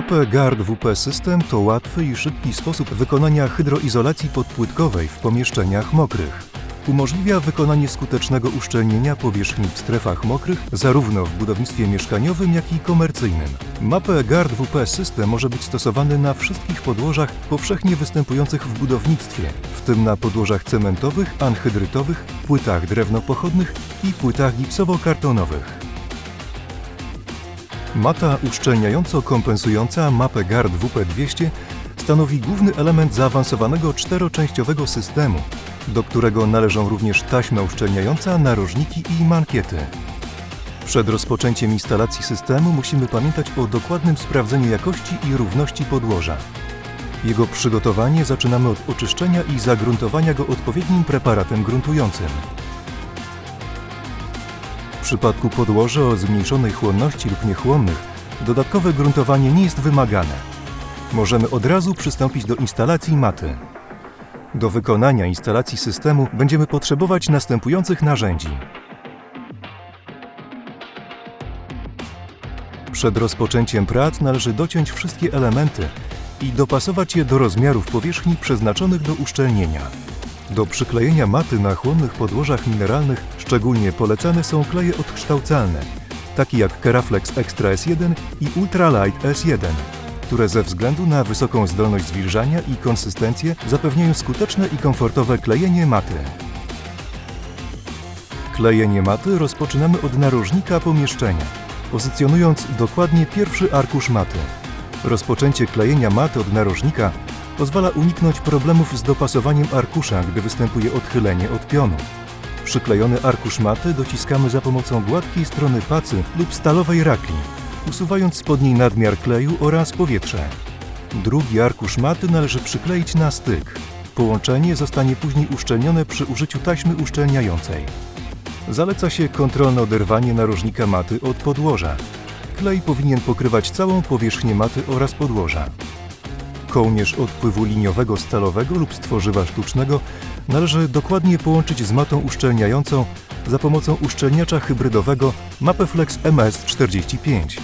Mapę GARD WP System to łatwy i szybki sposób wykonania hydroizolacji podpłytkowej w pomieszczeniach mokrych. Umożliwia wykonanie skutecznego uszczelnienia powierzchni w strefach mokrych zarówno w budownictwie mieszkaniowym, jak i komercyjnym. Mapę GARD WP System może być stosowany na wszystkich podłożach powszechnie występujących w budownictwie, w tym na podłożach cementowych, anhydrytowych, płytach drewnopochodnych i płytach gipsowo-kartonowych. Mata uszczelniająco-kompensująca mapę GARD WP200 stanowi główny element zaawansowanego czteroczęściowego systemu, do którego należą również taśma uszczelniająca, narożniki i mankiety. Przed rozpoczęciem instalacji systemu musimy pamiętać o dokładnym sprawdzeniu jakości i równości podłoża. Jego przygotowanie zaczynamy od oczyszczenia i zagruntowania go odpowiednim preparatem gruntującym. Przypadku podłoży o zmniejszonej chłonności lub niechłonnych, dodatkowe gruntowanie nie jest wymagane. Możemy od razu przystąpić do instalacji maty. Do wykonania instalacji systemu będziemy potrzebować następujących narzędzi. Przed rozpoczęciem prac należy dociąć wszystkie elementy i dopasować je do rozmiarów powierzchni przeznaczonych do uszczelnienia. Do przyklejenia maty na chłonnych podłożach mineralnych szczególnie polecane są kleje odkształcalne, takie jak Keraflex Extra S1 i Ultralight S1, które ze względu na wysoką zdolność zwilżania i konsystencję zapewniają skuteczne i komfortowe klejenie maty. Klejenie maty rozpoczynamy od narożnika pomieszczenia, pozycjonując dokładnie pierwszy arkusz maty. Rozpoczęcie klejenia maty od narożnika pozwala uniknąć problemów z dopasowaniem arkusza, gdy występuje odchylenie od pionu. Przyklejony arkusz maty dociskamy za pomocą gładkiej strony pacy lub stalowej rakli, usuwając spod niej nadmiar kleju oraz powietrze. Drugi arkusz maty należy przykleić na styk. Połączenie zostanie później uszczelnione przy użyciu taśmy uszczelniającej. Zaleca się kontrolne oderwanie narożnika maty od podłoża. Klej powinien pokrywać całą powierzchnię maty oraz podłoża. Kołnierz odpływu liniowego stalowego lub z tworzywa sztucznego należy dokładnie połączyć z matą uszczelniającą za pomocą uszczelniacza hybrydowego Mapeflex MS45.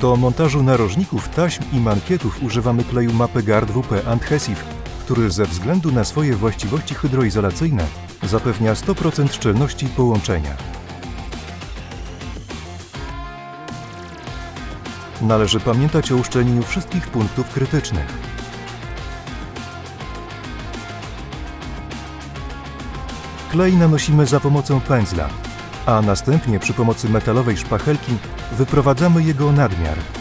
Do montażu narożników, taśm i mankietów używamy kleju Guard WP Adhesive, który ze względu na swoje właściwości hydroizolacyjne zapewnia 100% szczelności połączenia. Należy pamiętać o uszczelnieniu wszystkich punktów krytycznych. Klej nanosimy za pomocą pędzla, a następnie przy pomocy metalowej szpachelki wyprowadzamy jego nadmiar.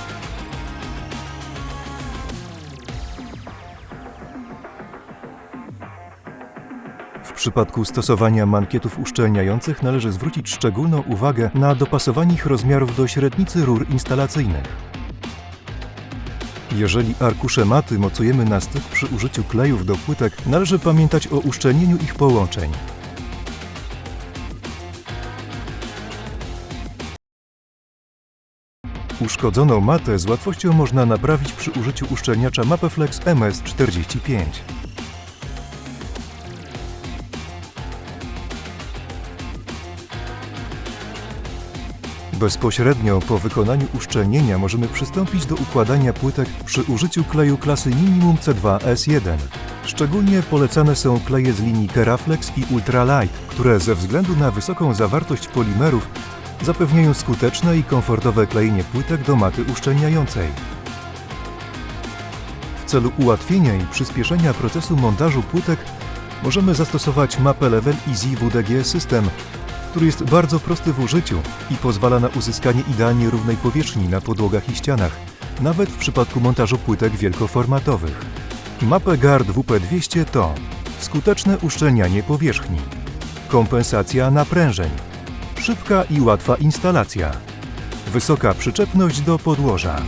Przypadku stosowania mankietów uszczelniających należy zwrócić szczególną uwagę na dopasowanie ich rozmiarów do średnicy rur instalacyjnych. Jeżeli arkusze maty mocujemy na styk przy użyciu klejów do płytek, należy pamiętać o uszczelnieniu ich połączeń. Uszkodzoną matę z łatwością można naprawić przy użyciu uszczelniacza Mapeflex MS45. Bezpośrednio po wykonaniu uszczelnienia możemy przystąpić do układania płytek przy użyciu kleju klasy Minimum C2S1. Szczególnie polecane są kleje z linii Keraflex i Ultralight, które ze względu na wysoką zawartość polimerów zapewniają skuteczne i komfortowe klejenie płytek do maty uszczelniającej. W celu ułatwienia i przyspieszenia procesu montażu płytek możemy zastosować mapę Level Easy WDG System, który jest bardzo prosty w użyciu i pozwala na uzyskanie idealnie równej powierzchni na podłogach i ścianach, nawet w przypadku montażu płytek wielkoformatowych. Mapę GARD WP200 to skuteczne uszczelnianie powierzchni, kompensacja naprężeń, szybka i łatwa instalacja, wysoka przyczepność do podłoża.